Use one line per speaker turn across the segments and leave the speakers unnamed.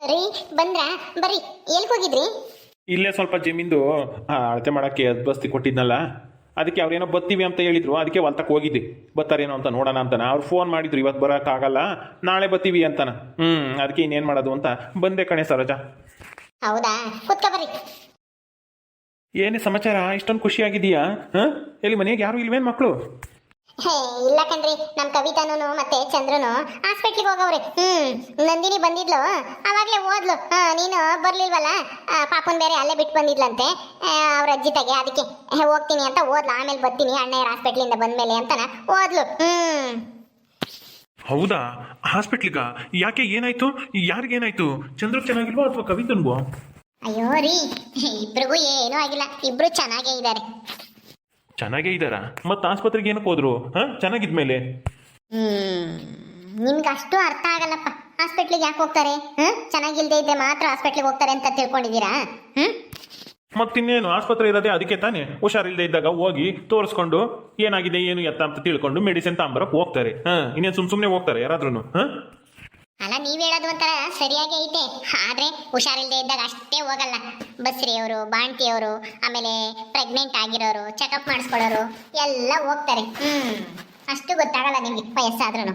ರೀ ಬಂದ್ರಾ? ಬರ್ರಿ ಎಲ್ಲಿ ಹೋಗಿದ್ರಿ?
ಇಲ್ಲೇ ಸ್ವಲ್ಪ ಜಮೀನ್ದು ಆ, ಅಳತೆ ಮಾಡೋಕ್ಕೆ ಬಸ್ತಿ ಕೊಟ್ಟಿದ್ನಲ್ಲ ಅದಕ್ಕೆ ಅವ್ರೇನೋ ಬತ್ತೀವಿ ಅಂತ ಹೇಳಿದ್ರು ಅದಕ್ಕೆ ಹೊಲ್ತಕ್ಕೆ ಹೋಗಿದ್ದೆ ಬತ್ತಾರೇನೋ ಅಂತ ನೋಡೋಣ ಅಂತಾನ. ಅವ್ರು ಫೋನ್ ಮಾಡಿದ್ರು ಇವತ್ತು ಬರೋಕ್ಕಾಗಲ್ಲ ನಾಳೆ ಬತ್ತೀವಿ ಅಂತಾನ. ಹ್ಞೂ ಅದಕ್ಕೆ ಇನ್ನೇನು ಮಾಡೋದು ಅಂತ ಬಂದೆ ಕಣೆ ಸರೋಜ.
ಹೌದಾ? ಕುತ್ಕ ಬರ್ರಿ.
ಏನೇ ಸಮಾಚಾರ? ಇಷ್ಟೊಂದು ಖುಷಿಯಾಗಿದೆಯಾ ಹಾಂ? ಎಲ್ಲಿ ಮನೆಗೆ ಯಾರು ಇಲ್ವೇನು ಮಕ್ಕಳು
ಹೇ ಇಲ್ಲ ಕಣ್ರಿ. ನಮ್ಮ ಕವಿತಾನು ಮತ್ತೆ ಚಂದ್ರನು ಹಾಸ್ಪಿಟ್ಲಿಗೆ ಹೋಗವ್ರೆ. ಹ್ಮ್ ನಂದಿನಿ ಬಂದಿದ್ಲು. ಅವಾಗ್ಲೇ ಓದ್ಲು. ನೀನು ಬರ್ಲಿಲ್ವಲ್ಲ? ಪಾಪನ್ ಬೇರೆ ಅಲ್ಲೇ ಬಿಟ್ಟು ಬಂದಿದ್ಲಂತೆ. ಅವ್ರ ಅಜ್ಜಿ ತಗೆ ಅದಕ್ಕೆ. ಹೋಗ್ತೀನಿ ಅಂತ ಓದ್ಲು. ಆಮೇಲೆ ಬರ್ತೀನಿ ಅಣ್ಣಯ್ಯರ ಹಾಸ್ಪಿಟ್ಲಿಂದ ಬಂದ್ಮೇಲೆ ಅಂತನ ಓದ್ಲು. ಹ್ಮ್.
ಹೌದಾ? ಹಾಸ್ಪಿಟ್ಲಿಗ ಯಾಕೆ ಏನಾಯ್ತು? ಯಾರಿಗೇನಾಯ್ತು? ಚಂದ್ರ ಚೆನ್ನಾಗಿಲ್ವಾ ಅಥವಾ ಕವಿತನ್ಗೋ?
ಅಯ್ಯೋ ರೀ ಇಬ್ರಿಗೂ ಏನೂ ಆಗಿಲ್ಲ. ಇಬ್ರು ಚೆನ್ನಾಗೇ ಇದ್ದಾರೆ
ಚೆನ್ನಾಗೇ ಇದಾರ ಮತ್ತೆ ಆಸ್ಪತ್ರೆಗೆ ಏನಕ್ಕೆ ಹೋದ್ರು? ಹಾಂ? ಚೆನ್ನಾಗಿದ್ಮೇಲೆ?
ಹ್ಮ್ ನಿಮ್ಗೆ ಅಷ್ಟು ಅರ್ಥ ಆಗಲ್ಲಪ್ಪ. ಹಾಸ್ಪಿಟ್ಲಿಗೆ ಯಾಕೆ ಹೋಗ್ತಾರೆ? ಹ್ಮ್ ಚೆನ್ನಾಗಿಲ್ದೇ ಇದ್ದೆ ಮಾತ್ರ ಹಾಸ್ಪಿಟ್ಲಿಗೆ ಹೋಗ್ತಾರೆ ಅಂತ ತಿಳ್ಕೊಂಡಿದ್ದೀರಾ? ಹ್ಮ್
ಮತ್ತಿನ್ನೇನು ಆಸ್ಪತ್ರೆ ಇರೋದೇ ಅದಕ್ಕೆ ತಾನೇ? ಹುಷಾರಿಲ್ಲದೆ ಇದ್ದಾಗ ಹೋಗಿ ತೋರಿಸ್ಕೊಂಡು ಏನಾಗಿದೆ ಏನು ಎತ್ತ ಅಂತ ತಿಳ್ಕೊಂಡು ಮೆಡಿಸಿನ್ ತಗೊಂಬರಕ್ಕೆ ಹೋಗ್ತಾರೆ. ಹಾ? ಇನ್ನೇನು ಸುಮ್ ಸುಮ್ಮನೆ ಹೋಗ್ತಾರೆ ಯಾರಾದ್ರೂ ಹಾಂ?
ನೀವ್ ಹೇಳೋದು ಒಂಥರ ಸರಿಯಾಗಿ ಐತೆ. ಆದ್ರೆ ಹುಷಾರಿಲ್ಲದೆ ಇದ್ದಾಗ ಅಷ್ಟೇ ಹೋಗಲ್ಲ. ಬಸ್ರಿಯವರು ಬಾಣ್ತಿಯವರು ಆಮೇಲೆ ಪ್ರೆಗ್ನೆಂಟ್ ಆಗಿರೋರು ಚೆಕಪ್ ಮಾಡಿಸ್ಕೊಳ್ಳೋರು ಎಲ್ಲ ಹೋಗ್ತಾರೆ. ಹ್ಮ್. ಅಷ್ಟು ಗೊತ್ತಾಗಲ್ಲ ನಿಮ್ಗೆ ವಯಸ್ಸಾದ್ರೂ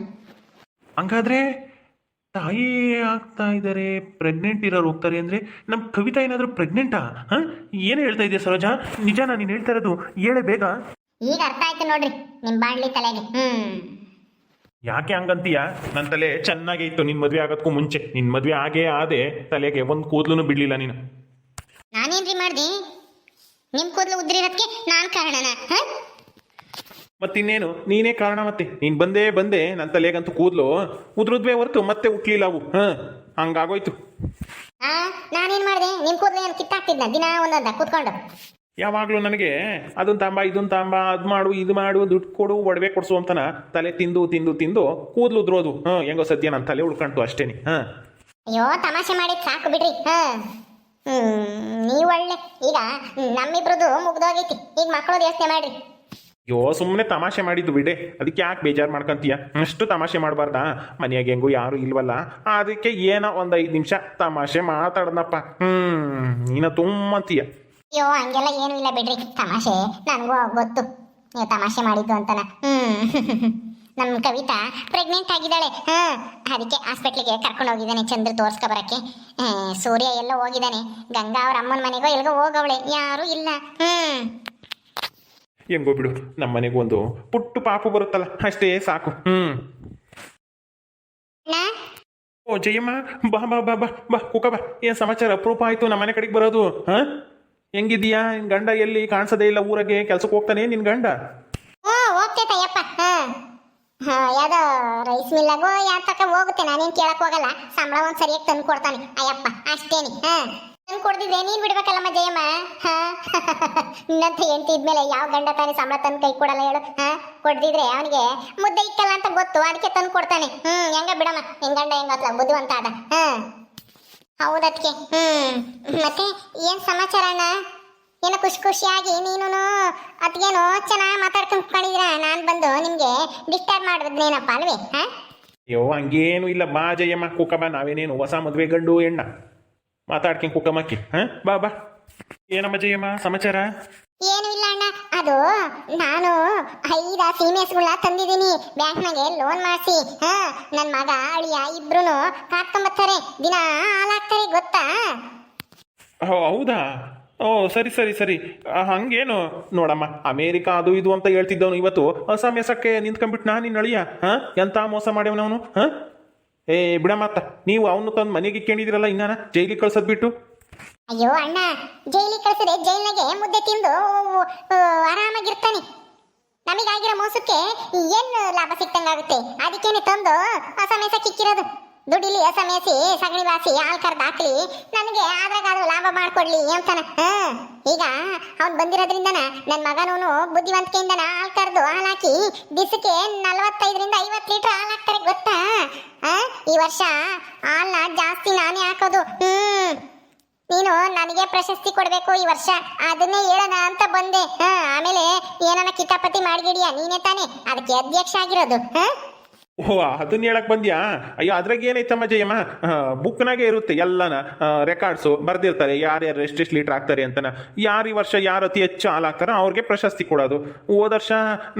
ಹಂಗಾದ್ರೆ ತಾಯಿ ಆಗ್ತಾ ಇದ್ದಾರೆ ಪ್ರೆಗ್ನೆಂಟ್ ಇರೋರು ಹೋಗ್ತಾರೆ ಅಂದ್ರೆ ನಮ್ಮ ಕವಿತಾ ಏನಾದರೂ ಪ್ರೆಗ್ನೆಂಟಾ ಹಾಂ? ಏನು ಹೇಳ್ತಾ ಇದೆಯಾ ಸರೋಜಾ? ನಿಜ ನೀನು ಹೇಳ್ತಾ ಇರೋದು ಹೇಳೇ ಬೇಗ.
ಈಗ ಅರ್ಥ ಆಯ್ತು ನೋಡ್ರಿ ನಿಮ್ ಬಾಣ್ಲಿ ತಲೆಗೆ. ಹ್ಮ್.
ಯಾಕೆ ಹಂಗಂತೀಯ? ನನ್ನ ತಲೆ ಚೆನ್ನಾಗೇ ಇತ್ತು ನಿನ್ನ ಮದುವೆ ಆಗೋದಕ್ಕೂ ಮುಂಚೆ. ನಿನ್ನ ಮದುವೆ ಆಗೇ ಆದೆ ತಲೆಗೆ ಒಂದು ಕೂದ್ಲು ಬಿಡಲಿಲ್ಲ ನೀನು.
ನಾನೇನ್ರಿ ಮಾಡ್ದೆ? ನಿಮ್ ಕೂದಲು ಉದ್ರಿರೋದಕ್ಕೆ ನಾನ್ ಕಾರಣನ
ಮತ್ತಿನ್ನೇನು ನೀನೇ ಕಾರಣ ಮತ್ತೆ. ನೀನು ಬಂದೇ ಬಂದೆ ನನ್ನ ತಲೆಗಂತೂ ಕೂದಲು ಉದ್ರದ್ವೇ ಹೊರತು ಮತ್ತೆ ಹುಟ್ಲಿಲ್ಲ ಅವು ಹಾಂ? ಹಂಗಾಗೋಯ್ತು.
ಆ ನಾನೇನ್ ಮಾಡಿದೆ? ನಿಮ್ ಕೂದಲು ಏನು ಕಿತ್ತಾಕ್ತಿದ್ನ? ದಿನ ಒಂದೊಂದ ಕೂತ್ಕೊಂಡು.
ಯಾವಾಗಲೂ ನನಗೆ ಅದನ್ನ ತಾಂಬ ಇದನ್ನ ತಾಂಬ ಅದು ಮಾಡು ಇದು ಮಾಡು ದುಡ್ಡು ಕೊಡು ಒಡವೆ ಕೊಡ್ಸು ಅಂತನ ತಲೆ ತಿಂದು ತಿಂದು ತಿಂದು ಕೂದಲು ಉದ್ರೋದು. ಹಾಂ ಹೆಂಗೋ ಸದ್ಯ ನನ್ನ ತಲೆ ಉಳ್ಕೊಂಡು ಅಷ್ಟೇನಿ. ಹಾಂ.
ಅಯ್ಯೋ ತಮಾಷೆ ಮಾಡಿ ಸಾಕು ಬಿಡ್ರಿ. ನೀವ್ ಒಳ್ಳೆ ಈಗ ನಮ್ಮಿಬ್ರದ್ದು ಮುಗ್ದೋಗೈತಿ. ಈಗ ಮಕ್ಕಳು ಯೋಚನೆ ಮಾಡ್ರಿ.
ಅಯ್ಯೋ ಸುಮ್ಮನೆ ತಮಾಷೆ ಮಾಡಿದ್ದು ಬಿಡೆ. ಅದಕ್ಕೆ ಯಾಕೆ ಬೇಜಾರು ಮಾಡ್ಕೊಂತೀಯ? ಅಷ್ಟು ತಮಾಷೆ ಮಾಡಬಾರ್ದ? ಮನೆಯಾಗ ಹೆಂಗೂ ಯಾರು ಇಲ್ವಲ್ಲ? ಅದಕ್ಕೆ ಏನೋ ಒಂದು ಐದು ನಿಮಿಷ ತಮಾಷೆ ಮಾತಾಡ್ದಪ್ಪ ಹ್ಞೂ ನೀನ ತುಂಬಂತೀಯ.
ಅಯ್ಯೋ ಹಂಗೆಲ್ಲ ಏನು ಇಲ್ಲ ಬಿಡ್ರಿ. ತಮಾಷೆ. ನನಗೂ ಗೊತ್ತು. ನೀವು ತಮಾಷೆ ಮಾಡಿದ್ದು ಅಂತನ. ನಮ್ಮ ಕವಿತಾ ಪ್ರೆಗ್ನೆಂಟ್ ಆಗಿದ್ದಾಳೆ. ಹಾಂ ಅದಕ್ಕೆ ಹಾಸ್ಪಿಟ್ಲಿಗೆ ಕರ್ಕೊಂಡು ಹೋಗಿದ್ದಾನೆ ಚಂದ್ರ ತೋರ್ಸ್ಕೊ ಬರಕ್ಕೆ ಸೂರ್ಯ ಎಲ್ಲ ಹೋಗಿದ್ದಾನೆ. ಗಂಗಾ ಅವ್ರ ಅಮ್ಮನ ಮನೆಗೋ ಎಲ್ಗೋ ಹೋಗವಳೆ. ಯಾರೂ ಇಲ್ಲ. ಹ್ಮ್.
ಹೆಂಗೋ ಬಿಡು ನಮ್ಮ ಮನೆಗೆ ಒಂದು ಪುಟ್ಟು ಪಾಪು ಬರುತ್ತಲ್ಲ ಅಷ್ಟೇ ಸಾಕು. ಹ್ಞೂ ಓ ಜಯಮ್ಮ ಬಾ ಬಾ ಬಾ ಬಾ ಬಾ ಕುಕ ಬಾ. ಏನ್ ಸಮಾಚಾರ? ಅಪ್ರೂಪ ಆಯ್ತು ನಮ್ಮ ಮನೆ ಕಡೆಗೆ ಬರೋದು. ಹಾಂ? ಹೆಂಗಿದೀಯಾ? ನಿನ್ ಗಂಡ ಎಲ್ಲಿ? ಕಾಣಿಸದೇ ಇಲ್ಲ ಊರಾಗೆ. ಕೆಲ್ಸಕ್ಕೆ ಹೋಗ್ತಾನೆ ನಿನ್ ಗಂಡ?
ಹ್ಞೂ ಹೋಗ್ತೈತೆ ಅಯ್ಯಪ್ಪ ಹಾ ಹಾ, ಯಾವ್ದೋ ರೈಸ್ ಮಿಲ್ಲಾಗೋ ಯಾವ ತಕ ಹೋಗುತ್ತೆ. ನಾನೇನ್ ಕೇಳಕ್ ಹೋಗಲ್ಲ. ಸಂಬಳ ಒಂದ್ ಸರಿಯಾಗಿ ತಂದು ಅಯ್ಯಪ್ಪ, ಅಷ್ಟೇನಿ. ಹಾ ತಂದು ಕೊಡ್ದಿದ್ರೆ ನೀನ್ ಬಿಡ್ಬೇಕಲ್ಲಮ್ಮ ಜಯಮ್ಮ? ಹಾ. ನಿನ್ನಂತ ಹೆಂಡತಿ ಯಾವ ಗಂಡ ತಾನೇ ಸಂಬಳ ತಂದು ಕೈ ಕೊಡಲ್ಲ ಹೇಳು. ಹಾ, ಕೊಡ್ದಿದ್ರೆ ಅವನಿಗೆ ಮುದ್ದೆ ಇಕ್ಕಲ್ಲ ಅಂತ ಗೊತ್ತು. ಅದಕ್ಕೆ ತಂದು ಹ್ಮ್ ಹೆಂಗ ಬಿಡಮ್ಮ. ಹೆಂಗ್ ಗಂಡ ಹೆಂಗ ಬುದ್ಧಿವಂತ ಅದ ಹಾ ಹೌದದ್ಕೆ ಹ್ಮ್. ಮತ್ತೆ ಏನ್ ಸಮಾಚಾರ ಅಣ್ಣ? ಏನೋ ಖುಷಿ ಖುಷಿಯಾಗಿ ನೀನು ಅದ್ಗೇನು ಚೆನ್ನಾಗಿ ಮಾತಾಡ್ಕೊಂಡು ನಾನ್ ನಾನು ಬಂದು ನಿಮಗೆ ಡಿಸ್ಟರ್ಬ್ ಮಾಡಿದ್ನೇನಪ್ಪ ಅಲ್ವೇ
ಅಯ್ಯೋ, ಹಂಗೇನು ಇಲ್ಲ. ಬಾ ಜಯಮ್ಮ ಕುಕ್ಕಮ್ಮ ನಾವೇನೇನು ಹೊಸ ಮದುವೆ ಗಂಡು ಹೆಣ್ಣ? ಮಾತಾಡ್ಕೊಂಡು ಕುಕ್ಕಮ್ಮಕ್ಕಿ ಹಾಂ? ಬಾ ಬಾ. ಏನಮ್ಮ ಜಯಮ್ಮ, ಸಮಾಚಾರ?
ಏನು ಇಲ್ಲ ಅಣ್ಣ. ಅದು ನಾನು ಐದ ಸೀಮೆಸ್ಗಳನ್ನ ತಂದಿದ್ದೀನಿ. ಬ್ಯಾಂಕ್ನಾಗೆ ಲೋನ್ ಮಾಡಿಸಿ. ಹಾ ನನ್ನ ಮಗ ಅಳಿಯ ಇಬ್ರು ಕಾತ್ಕೊಂಬತ್ತಾರೆ ದಿನ ಹಾಲಾಗ್ತಾರೆ ಗೊತ್ತಾ?
ಓ ಹೌದಾ? ಓ ಸರಿ ಸರಿ ಸರಿ. ಆ, ಹಂಗೇನು? ನೋಡಮ್ಮ ಅಮೇರಿಕಾ ಅದು ಇದು ಅಂತ ಹೇಳ್ತಿದ್ದವನು ಇವತ್ತು ಅಸಮ್ಯಸಕ್ಕೆ ನಿಂತ್ಕೊಂಡ್ಬಿಟ್ಟು ನಾನು ನಿನ್ನ ಅಳಿಯ. ಹಾಂ ಎಂತ ಮೋಸ ಮಾಡ್ಯವನವನು? ಹಾಂ? ಏ ಬಿಡಮ್ಮ ನೀವು ಅವನು ತಂದು ಮನೆಗೆ ಇಕ್ಕೊಂಡಿದ್ದೀರಲ್ಲ ಇನ್ನಾನ? ಜೈಲಿಗೆ ಕಳ್ಸೋದ್ ಬಿಟ್ಟು
ಅಯ್ಯೋ ಅಣ್ಣ ಜೈಲಿ ಕಳಿಸಿದ್ರೆ ಜೈಲಿನಾಗೆ ಮುದ್ದೆ ತಿಂದು ಆರಾಮಾಗಿರ್ತಾನೆ. ನಮಗಾಗಿರೋ ಮೋಸಕ್ಕೆ ಏನು ಲಾಭ ಸಿಕ್ತಂಗಾಗುತ್ತೆ ಅದಕ್ಕೇನೆ ತಂದು ಹೊಸ ಮೇಸ ಕಿಕ್ಕಿರೋದು. ದುಡಿಲಿ ಹೊಸ ಮೇಸಿ ಸಗಣಿ ಬಾಸಿ ಹಾಲು ಕರ್ದು ಹಾಕ್ಲಿ ನನಗೆ ಆದ್ರಾಗಾದ್ರೂ ಲಾಭ ಮಾಡ್ಕೊಡ್ಲಿ ಅಂತಾನ. ಈಗ ಅವ್ನು ಬಂದಿರೋದ್ರಿಂದನ ನನ್ನ ಮಗನವನು ಬುದ್ಧಿವಂತಿಕೆಯಿಂದನ ಹಾಲು ಕರ್ದು ಹಾಲು ಹಾಕಿ ದಿಸಕ್ಕೆ ನಲವತ್ತೈದರಿಂದ ಐವತ್ತು ಲೀಟರ್ ಹಾಲು ಹಾಕ್ತಾರೆ, ಗೊತ್ತಾ? ಈ ವರ್ಷ ಹಾಲನ್ನ ಜಾಸ್ತಿ ನಾನೇ ಹಾಕೋದು. ಹ್ಮ್. ನೀನು ನನಗೆ ಪ್ರಶಸ್ತಿ ಕೊಡಬೇಕು ಈ ವರ್ಷ. ಅದನ್ನೇ ಹೇಳೋಣ ಅಂತ ಬಂದೆ. ಆಮೇಲೆ ಏನನ್ನ ಕಿತಾಪತಿ ಮಾಡಿಗಿಡಿಯಾ? ನೀನೇ ತಾನೇ. ಅದಕ್ಕೆ ಅಧ್ಯಕ್ಷ ಆಗಿರೋದು. ಹಾ?
ಓ, ಅದನ್ನ ಹೇಳಕ್ ಬಂದ್ಯಾ? ಅಯ್ಯೋ, ಅದ್ರಾಗ ಏನೈತಮ್ಮ ಜಯಮ್ಮ? ಬುಕ್ನಾಗೆ ಇರುತ್ತೆ ಎಲ್ಲನ ರೆಕಾರ್ಡ್ಸು ಬರ್ದಿರ್ತಾರೆ. ಯಾರ್ಯಾರು ಎಷ್ಟೆಷ್ಟು ಲೀಟರ್ ಆಗ್ತಾರೆ ಅಂತನ. ಯಾರು ಈ ವರ್ಷ ಯಾರು ಅತಿ ಹೆಚ್ಚು ಹಾಲು ಹಾಕ್ತಾರೋ ಅವ್ರಿಗೆ ಪ್ರಶಸ್ತಿ ಕೊಡೋದು. ಹೋದ ವರ್ಷ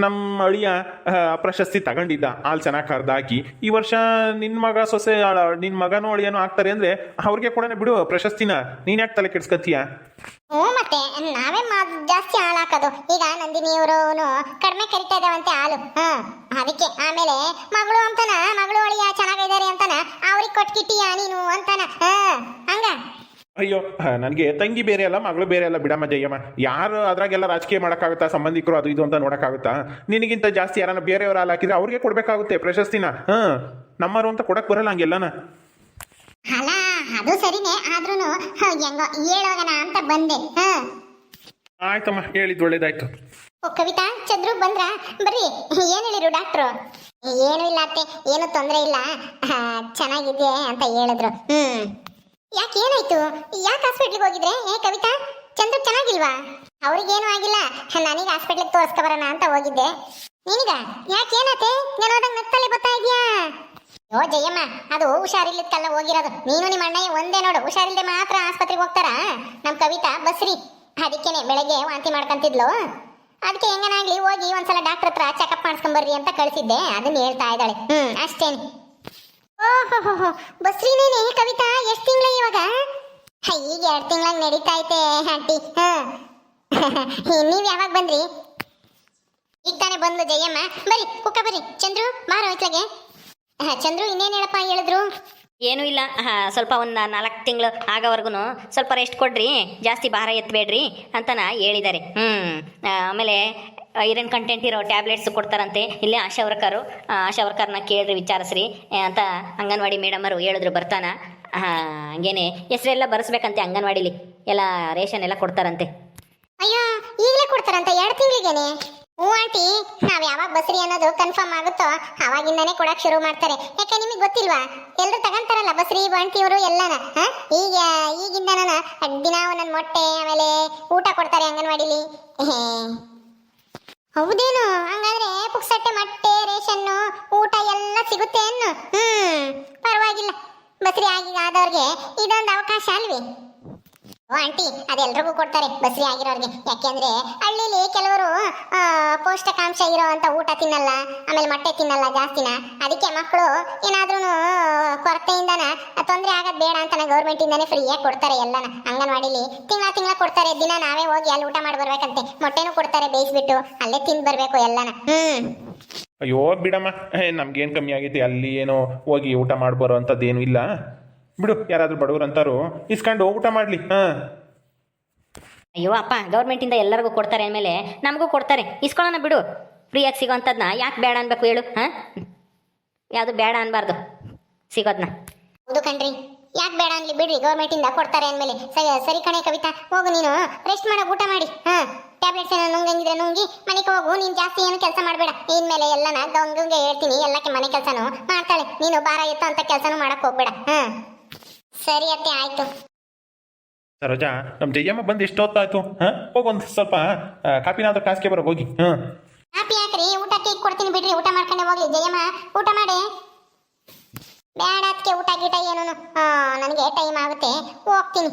ನಮ್ಮ ಅಳಿಯ ಪ್ರಶಸ್ತಿ ತಗೊಂಡಿದ್ದ ಹಾಲು ಚೆನ್ನಾಗಿ ಕರ್ದಾಕಿ ಈ ವರ್ಷ ನಿನ್ನ ಮಗ ಸೊಸೆ ನಿನ್ನ ಮಗನೋ ಅಳಿಯನೋ ಹಾಕ್ತಾರೆ ಅಂದ್ರೆ ಅವ್ರಿಗೆ ಕೂಡ ಬಿಡು ಪ್ರಶಸ್ತಿನ. ನೀನ್ಯಾಕೆ ತಲೆ ಕೆಡ್ಸ್ಕತ್ತೀಯ
ಹ್ಞೂ ಮತ್ತೆ ನಾವೇ ಮಾ ಜಾಸ್ತಿ ಹಾಲು ಹಾಕೋದು. ಈಗ ನಂದಿನಿ ಇವರು ಕಡಿಮೆ ಕರಿತಾ ಇದ್ದಾವಂತೆ ಹಾಲು. ಹಾ ಅದಕ್ಕೆ ಆಮೇಲೆ ಮಗಳು ಅಂತಾನ ಮಗಳು ಅಳಿಯ ಚೆನ್ನಾಗಿದ್ದಾರೆ ಅಂತಾನ ಅವ್ರಿಗೆ ಕೊಟ್ಕಿಟ್ಟಿಯ ನೀನು ಅಂತಾನ. ಹಾ ಹಂಗ?
ಅಯ್ಯೋ ನನಗೆ ತಂಗಿ ಬೇರೆ ಅಲ್ಲ ಮಗಳು ಬೇರೆ ಅಲ್ಲ ಬಿಡಮ್ಮ ಜಯಮ್ಮ. ಯಾರು ಅದ್ರಾಗೆಲ್ಲ ರಾಜಕೀಯ ಮಾಡೋಕ್ಕಾಗುತ್ತಾ ಸಂಬಂಧಿಕರು ಅದು ಇದು ಅಂತ ನೋಡೋಕ್ಕಾಗುತ್ತಾ? ನಿನಗಿಂತ ಜಾಸ್ತಿ ಯಾರನ್ನ ಬೇರೆಯವ್ರು ಹಾಲು ಹಾಕಿದ್ರೆ ಅವ್ರಿಗೆ ಕೊಡಬೇಕಾಗುತ್ತೆ ಪ್ರಶಸ್ತಿನ. ಹಾಂ ನಮ್ಮರು ಅಂತ ಕೊಡಕ್ಕೆ ಬರಲ್ಲ ಹಂಗೆಲ್ಲನ?
ಅಲ್ಲ ಅದು ಸರಿನೇ ಆದ್ರೂನು ಹೆಂಗೋ ಹೇಳೋಗಣ ಅಂತ ಬಂದೆ ಹಾ.
ಆಯ್ತಮ್ಮ ಹೇಳಿದ್ ಒಳ್ಳೇದಾಯ್ತು.
ಓ ಕವಿತಾ ಚಂದ್ರು ಬಂದ್ರ? ಬರ್ರಿ ಏನ್ ಹೇಳಿರು ಡಾಕ್ಟ್ರು? ಏನು ಇಲ್ಲ ಅತ್ತೆ ಏನು ತೊಂದರೆ ಇಲ್ಲ. ಆ, ಚೆನ್ನಾಗಿದೆ ಅಂತ ಹೇಳಿದ್ರು ಹ್ಮ್. ಯಾಕೆ ಏನಾಯ್ತು? ಯಾಕೆ ಹಾಸ್ಪಿಟ್ಲಿಗೆ ಹೋಗಿದ್ರೆ? ಏ ಕವಿತಾ ಚಂದ್ರು ಚೆನ್ನಾಗಿಲ್ವಾ? ಅವ್ರಿಗೇನು ಆಗಿಲ್ಲ. ನನಗೆ ಹಾಸ್ಪಿಟ್ಲಿಗೆ ತೋರಿಸ್ಕೊ ಬರೋಣ ಅಂತ ಹೋಗಿದ್ದೆ. ನಿನಗ ಯಾಕೆ ಏನತ್ತೆ ನಾನು ಹೋದಂಗೆ ಓ ಜಯಮ್ಮ ಅದು ಹುಷಾರಿಲ್ಲದಕ್ಕೆಲ್ಲ ಹೋಗಿರೋದು. ನೀನು ನಿಮ್ಮ ಅಣ್ಣ ಒಂದೇ ನೋಡು ಹುಷಾರಿಲ್ಲದೆ ಮಾತ್ರ ಆಸ್ಪತ್ರೆಗೆ ಹೋಗ್ತಾರ? ನಮ್ಮ ಕವಿತಾ ಬಸ್ರಿ. ಅದಕ್ಕೇನೆ ಬೆಳಗ್ಗೆ ವಾಂತಿ ಮಾಡ್ಕೊಂತಿದ್ಲು. ಅದಕ್ಕೆ ಹೆಂಗನಾಗ್ಲಿ ಹೋಗಿ ಒಂದ್ಸಲ ಡಾಕ್ಟರ್ ಹತ್ರ ಚೆಕಪ್ ಮಾಡಿಸ್ಕೊಂಬರ್ರಿ ಅಂತ ಕಳಿಸಿದ್ದೆ. ಅದನ್ನ ಹೇಳ್ತಾ ಇದ್ದಾಳೆ. ಹ್ಮ್ ಅಷ್ಟೇನೆ. ಓಹೋ ಬಸ್ರಿನೇನೆ ಕವಿತಾ ಎಷ್ಟು ತಿಂಗಳು ಇವಾಗ? ಈಗ ಎರಡು ತಿಂಗಳಾಗ ನಡೀತಾ ಐತೆ ಆಂಟಿ. ಹಾ. ನೀವ್ ಯಾವಾಗ ಬಂದ್ರಿ? ಈಗ ತಾನೇ ಬಂದ್ಲು ಜಯಮ್ಮ. ಬರಿ ಕುಕ್ಕ ಬರಿ ಚಂದ್ರು ಹ, ಚಂದ್ರು ಇನ್ನೇನು ಹೇಳಪ್ಪ ಹೇಳಿದ್ರು?
ಏನೂ ಇಲ್ಲ. ಹಾ, ಸ್ವಲ್ಪ ಒಂದು ನಾಲ್ಕು ತಿಂಗಳು ಆಗೋವರೆಗೂ ಸ್ವಲ್ಪ ರೆಸ್ಟ್ ಕೊಡ್ರಿ ಜಾಸ್ತಿ ಭಾರ ಎತ್ತಬೇಡ್ರಿ ಅಂತನ ಹೇಳಿದ್ದಾರೆ ಹ್ಞೂ ಆಮೇಲೆ ಐರನ್ ಕಂಟೆಂಟ್ ಇರೋ ಟ್ಯಾಬ್ಲೆಟ್ಸ್ ಕೊಡ್ತಾರಂತೆ ಇಲ್ಲೇ ಆಶಾ ವರ್ಕರು ಆಶಾ ವರ್ಕರ್ನ ಕೇಳ್ರಿ ವಿಚಾರಿಸ್ರಿ ಅಂತ ಅಂಗನವಾಡಿ ಮೇಡಮರು ಹೇಳಿದ್ರು ಬರ್ತಾನ. ಹಂಗೇನೆ ಹೆಸರೆಲ್ಲ ಬರೆಸ್ಬೇಕಂತೆ ಅಂಗನವಾಡಿಲಿ. ಎಲ್ಲ ರೇಷನ್ ಎಲ್ಲ ಕೊಡ್ತಾರಂತೆ.
ಅಯ್ಯೋ ಈಗಲೇ ಕೊಡ್ತಾರಂತ? ಎರಡು ತಿಂಗಳಿಗೇನೆ? ಹ್ಞೂ, ಆಂಟಿ. ನಾವು ಯಾವಾಗ ಬಸ್ರಿ ಅನ್ನೋದು ಕನ್ಫರ್ಮ್ ಆಗುತ್ತೋ, ಅವಾಗಿಂದಾನೇ ಕೊಡಕ್ ಶುರು ಮಾಡ್ತಾರೆ. ಯಾಕೆ ನಿಮಗೆ ಗೊತ್ತಿಲ್ವಾ? ಎಲ್ಲರೂ ತಗೊಂತಾರಲ್ಲ ಬಸ್ರಿ ಆಂಟಿಯವರು ಎಲ್ಲನ? ಈಗ ಈಗಿಂದ ನಾನು ದಿನ ಒಂದೊಂದು ಮೊಟ್ಟೆ, ಆಮೇಲೆ ಊಟ ಕೊಡ್ತಾರೆ ಅಂಗನವಾಡಿಲಿ. ಹೌದೇನು? ಹಂಗಾದ್ರೆ ಪುಕ್ಸಟ್ಟೆ, ಮೊಟ್ಟೆ, ರೇಷನ್ನು, ಊಟ ಎಲ್ಲ ಸಿಗುತ್ತೆ ಅನ್ನು? ಹ್ಮ್, ಪರವಾಗಿಲ್ಲ. ಬಸ್ರಿ ಆಗಿ ಆದವ್ರಿಗೆ ಇದೊಂದು ಅವಕಾಶ ಅಲ್ವೇ? ಓ ಆಂಟಿ, ಅದೆಲ್ರಿಗೂ ಕೊಡ್ತಾರೆ. ಬಸ್ರಿ ಆಗಿರೋರಿಗೆ. ಯಾಕೆಂದ್ರೆ ಹಳ್ಳಿಲಿ ಕೆಲವರು ಪೌಷ್ಟಿಕಾಂಶ ಇರೋ ಅಂತ ಊಟ ತಿನ್ನಲ್ಲ, ಆಮೇಲೆ ಮೊಟ್ಟೆ ತಿನ್ನಲ್ಲ ಜಾಸ್ತಿನ. ಅದಕ್ಕೆ ಮಕ್ಕಳು ಏನಾದ್ರೂ ಕೊರತೆಯಿಂದನ ತೊಂದರೆ ಆಗೋದು ಬೇಡ ಅಂತ ಗೌರ್ಮೆಂಟ್ ಇಂದಾನೆ ಫ್ರೀಯಾಗಿ ಕೊಡ್ತಾರೆ ಎಲ್ಲನ. ಅಂಗನವಾಡಿಲಿ ತಿಂಗಳ ತಿಂಗಳ ಕೊಡ್ತಾರೆ. ದಿನ ನಾವೇ ಹೋಗಿ ಅಲ್ಲಿ ಊಟ ಮಾಡಿ ಬರ್ಬೇಕಂತೆ. ಮೊಟ್ಟೆನೂ ಕೊಡ್ತಾರೆ ಬೇಯಿಸ್ಬಿಟ್ಟು. ಅಲ್ಲೇ ತಿಂದು ಬರ್ಬೇಕು ಎಲ್ಲನ. ಹ್ಮ್.
ಅಯ್ಯೋ, ಬಿಡಮ್ಮ. ನಮ್ಗೇನು ಕಮ್ಮಿ ಆಗೈತಿ? ಅಲ್ಲಿ ಏನೋ ಹೋಗಿ ಊಟ ಮಾಡ್ಬಾರೋ ಅಂಥದ್ದೇನು ಇಲ್ಲ. ಬಿಡು ಯಾರಾದರೂ ಬಡವರು ಅಂತಾರು ಇಸ್ಕೊಂಡು ಊಟ ಮಾಡಲಿ ಹಾಂ.
ಅಯ್ಯೋ ಅಪ್ಪ ಗೌರ್ಮೆಂಟಿಂದ ಎಲ್ಲರಿಗೂ ಕೊಡ್ತಾರೆ ಅಂದಮೇಲೆ ನಮಗೂ ಕೊಡ್ತಾರೆ. ಇಸ್ಕೊಳ್ಳೋಣ ಬಿಡು. ಫ್ರೀಯಾಗಿ ಸಿಗೋವಂಥದ್ದನ್ನ ಯಾಕೆ ಬೇಡ ಅನ್ಬೇಕು ಹೇಳು ಹಾಂ? ಯಾವುದು ಬೇಡ ಅನ್ಬಾರ್ದು. ಸಿಗೋದನ್ನ
ಹೌದು ಕಣ್ರಿ. ಯಾಕೆ ಬೇಡ ಅನ್ಲಿ ಬಿಡ್ರಿ ಗೌರ್ಮೆಂಟ್ ಇಂದ ಕೊಡ್ತಾರೆ ಅಂದ್ಮೇಲೆ. ಸರಿ ಸರಿ ಕಣೆ ಕವಿತಾ ಹೋಗು ನೀನು. ರೆಸ್ಟ್ ಮಾಡೋ ಊಟ ಮಾಡಿ ಹಾ? ಟ್ಯಾಬ್ಲೆಟ್ಸ್ ಏನೋ ನುಂಗಂಗಿದ್ರೆ ನುಂಗಿ ಮನೆಗೆ ಹೋಗು ನೀನು ಜಾಸ್ತಿ ಏನು ಕೆಲಸ ಮಾಡಬೇಡ. ಇನ್ಮೇಲೆ ಎಲ್ಲನ ಗಂಗಂಗೆ ಹೇಳ್ತೀನಿ ಎಲ್ಲಕ್ಕೆ ಮನೆ ಕೆಲಸನೂ ಮಾಡ್ತಾಳೆ. ನೀನು ಭಾರ ಎತ್ತೋ ಅಂತ ಕೆಲಸನೂ ಮಾಡಕ್ಕೆ ಹೋಗ್ಬೇಡ ಹಾ? ಸರಿ ಅತ್ತೆ ಆಯ್ತು.
ಸರೋಜಾ ನಮ್ಮ ಜಯಮ್ಮ ಬಂದು ಎಷ್ಟೊತ್ತಾಯ್ತು ಹಾಂ? ಹೋಗೊಂದು ಸ್ವಲ್ಪ ಕಾಪಿನಾದ್ರೂ ಕಾಸಿಗೆ ಬರೋ ಹೋಗಿ. ಹಾಂ.
ಕಾಪಿ ಹಾಕ್ರಿ ಊಟ ಕೇಕ್ ಕೊಡ್ತೀನಿ ಬಿಡ್ರಿ ಊಟ ಮಾಡ್ಕೊಂಡೆ ಹೋಗ್ಲಿ. ಜಯಮ್ಮ ಊಟ ಮಾಡಿ. ಬೇಡ ಅದಕ್ಕೆ ಊಟ ಗೀಟ ಏನೂ ನನಗೆ ಟೈಮ್ ಆಗುತ್ತೆ. ಹೋಗ್ತೀನಿ.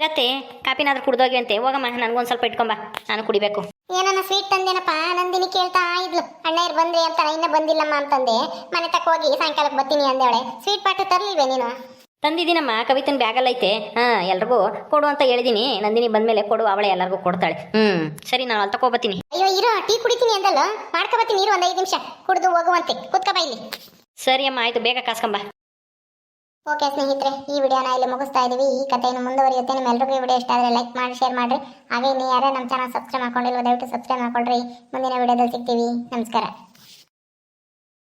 ಇರತ್ತೆ ಕಾಪಿನಾದ್ರೂ ಕುಡ್ದೋಗಿ ಅಂತೆ. ಹೋಗಮ್ಮ ನನಗೊಂದು ಸ್ವಲ್ಪ ಇಟ್ಕೊಂಬ. ನಾನು ಕುಡಿಬೇಕು.
ಏನನ್ನ ಸ್ವೀಟ್ ತಂದೇನಪ್ಪ? ನಂದಿನಿ ಕೇಳ್ತಾ ಇದ್ಲು. ಅಣ್ಣಯ್ಯರು ಬಂದ್ರಿ ಅಂತ ಇನ್ನ ಬಂದಿಲ್ಲಮ್ಮ ಅಂತಂದೆ. ಮನೆ ತಕ್ಕ ಹೋಗಿ ಸಾಯಂಕಾಲಕ್ಕೆ ಬರ್ತೀನಿ ಅಂದೇವಳೆ. ಸ್ವೀಟ್ ಪಾಟು ತರ್ಲಿಲ್ವೇ ನೀನು?
ತಂದಿದ್ದೀನಮ್ಮ ಕವಿತನ ಬ್ಯಾಗಲ್ಲ ಐತೆ. ಹಾಂ ಎಲ್ರಿಗೂ ಕೊಡು ಅಂತ ಹೇಳಿದ್ದೀನಿ ನಂದಿನಿ ಬಂದಮೇಲೆ ಕೊಡು ಅವಳೆ ಎಲ್ಲರಿಗೂ ಕೊಡ್ತಾಳೆ. ಹ್ಮ್ ಸರಿ ನಾನು ಅಲ್ಲಿ ತಗೋಬತ್ತೀನಿ
ಅಯ್ಯೋ ಇರೋ ಟೀ ಕುಡಿತೀನಿ ಅಂದಲ್ಲ? ಮಾಡ್ಕೋಬತ್ತೀನಿ ಇರು ಒಂದ್ ಐದು ನಿಮಿಷ. ಕುಡಿದು ಹೋಗುವಂತೆ. ಕುತ್ಕ ಬಾ ಇಲ್ಲಿ.
ಸರಿ ಅಮ್ಮ ಆಯ್ತು ಬೇಗ ಕಾಸ್ಕೊಂಬ
ಓಕೆ ಸ್ನೇಹಿತರೆ ಈ ವಿಡಿಯೋನ ಇಲ್ಲಿ ಮುಗಿಸ್ತಾ ಇದೀವಿ. ಈ ಕಥೆಯನ್ನು ಮುಂದುವರಿಯುತ್ತೆ. ನಿಮ್ಮೆಲ್ಲರಿಗೂ ಈ ವಿಡಿಯೋ ಇಷ್ಟ ಆದರೆ ಲೈಕ್ ಮಾಡಿ ಶೇರ್ ಮಾಡಿರಿ. ಹಾಗೆ ನೀವು ಯಾರೇ ನಮ್ಮ ಚಾನಲ್ ಸಬ್ಸ್ಕ್ರೈಬ್ ಮಾಡ್ಕೊಂಡಿಲ್ಲ ದಯವಿಟ್ಟು ಸಬ್ಸ್ಕ್ರೈಬ್ ಮಾಡ್ಕೊಳ್ರಿ. ಮುಂದಿನ ವಿಡಿಯೋದಲ್ಲಿ ಸಿಗ್ತೀವಿ. ನಮಸ್ಕಾರ.